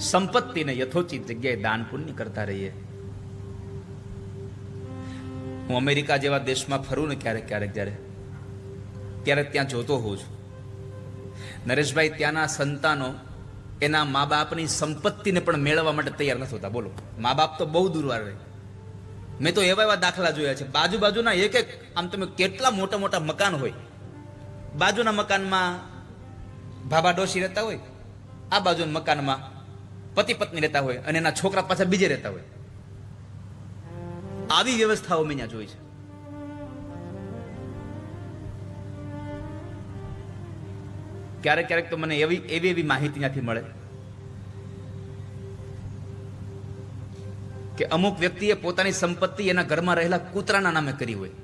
સંપત્તિને યથોચિત જગ્યાએ દાન પુણ્ય કરતા રહીએ. હું અમેરિકા જેવા દેશમાં ફરું ને ક્યારેક ક્યારેક જ્યારે, ત્યારે ત્યાં જોતો હોઉં છું. નરેશભાઈ ત્યાંના સંતાનો એના મા બાપની સંપત્તિને પણ મેળવવા માટે તૈયાર નથી હોતા. બોલો મા બાપ તો બહુ દૂરવાર રહે. મેં તો એવા એવા દાખલા જોયા છે. બાજુ બાજુના એક એક, આમ તમે કેટલા મોટા મોટા મકાન હોય. બાજુના મકાનમાં ભાભા ડોશી રહેતા હોય. આ બાજુના મકાનમાં પતિ પત્ની રહેતા હોય અને એના છોકરા પાછા બીજે રહેતા હોય. આવી વ્યવસ્થાઓ મેં ત્યાં જોઈ છે. ક્યારેક ક્યારેક તો મને એવી એવી એવી માહિતી ત્યાંથી મળે કે અમુક વ્યક્તિએ પોતાની સંપત્તિ એના ઘરમાં રહેલા કૂતરાના નામે કરી હોય.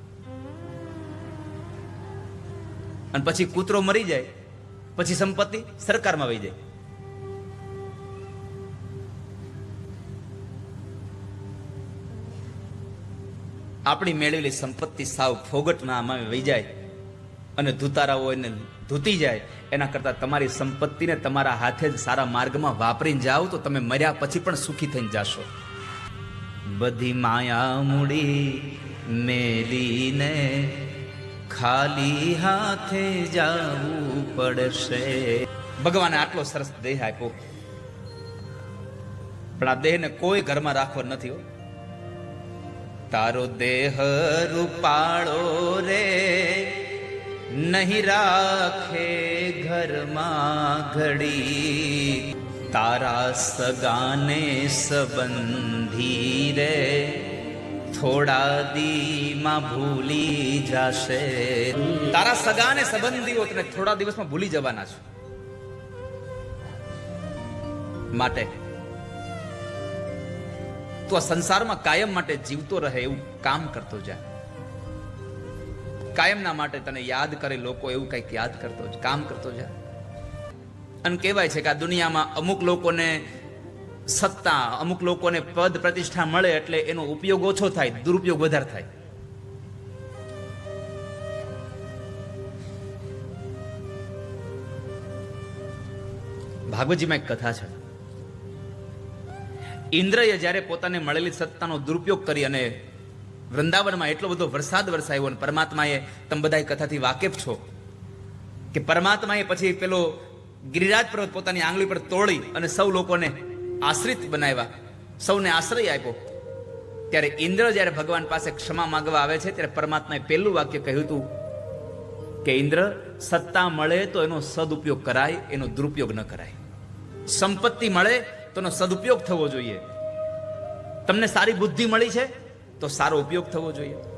અને પછી કૂતરો મરી જાય, પછી સંપત્તિ સરકારમાં વહી જાય. આપણી મેળવેલી સંપત્તિ સાવ ફોગટના આમાં વહી જાય અને ધુતારાઓ એને ધૂતી જાય, એના કરતાં તમારી સંપત્તિને તમારા હાથે જ સારા માર્ગમાં વાપરીને જાઓ તો તમે મર્યા પછી પણ સુખી થઈને જાશો. બધી માયા મૂડી મેલીને ખાલી હાથે જાવું પડશે. ભગવાને આટલો સરસ દેહ આપ્યો. પણ આ દેહને કોઈ ઘરમાં રાખવો નથી હો. તારો દેહ રૂપાળો રે. નહીં રાખે ઘરમાં ઘડી. તારા સગાને સંબંધી રે. થોડા દીમાં ભૂલી જશે. તારા સગાને સંબંધીઓ તને થોડા દિવસમાં ભૂલી જવાના છે. માટે તું આ સંસારમાં કાયમ માટે જીવતો રહે એવું કામ કરતો જા. કાયમના માટે તને યાદ કરે લોકો એવું કંઈક યાદ કરતો જ, કામ કરતો જા. અને કહેવાય છે કે આ દુનિયામાં અમુક લોકોને સત્તા, અમુક લોકોને પદ પ્રતિષ્ઠા મળે એટલે એનો ઉપયોગ ઓછો થાય, દુરુપયોગ વધારે થાય. ભાગવતજીમાં એક કથા છે. ઇન્દ્રએ જ્યારે પોતાને મળેલી સત્તાનો દુરુપયોગ કરી અને વૃંદાવનમાં એટલો બધો વરસાદ વરસાયો અને પરમાત્માએ તમે બધા કથાથી વાકેફ છો કે પરમાત્માએ પછી પેલો ગિરિરાજ પર્વત પોતાની આંગળી પર તોડી અને સૌ લોકોને આશ્રિત બનાવ્યા, સૌને આશ્રય આપ્યો. ત્યારે ઇન્દ્ર જ્યારે ભગવાન પાસે ક્ષમા માંગવા આવે છે, ત્યારે પરમાત્માએ પહેલું વાક્ય કહ્યું હતું કે ઇન્દ્ર, સત્તા મળે તો એનો સદુપયોગ કરાય, એનો દુરુપયોગ ન કરાય. સંપત્તિ મળે તો એનો સદુપયોગ થવો જોઈએ. તમને સારી બુદ્ધિ મળી છે, તો સારો ઉપયોગ થવો જોઈએ.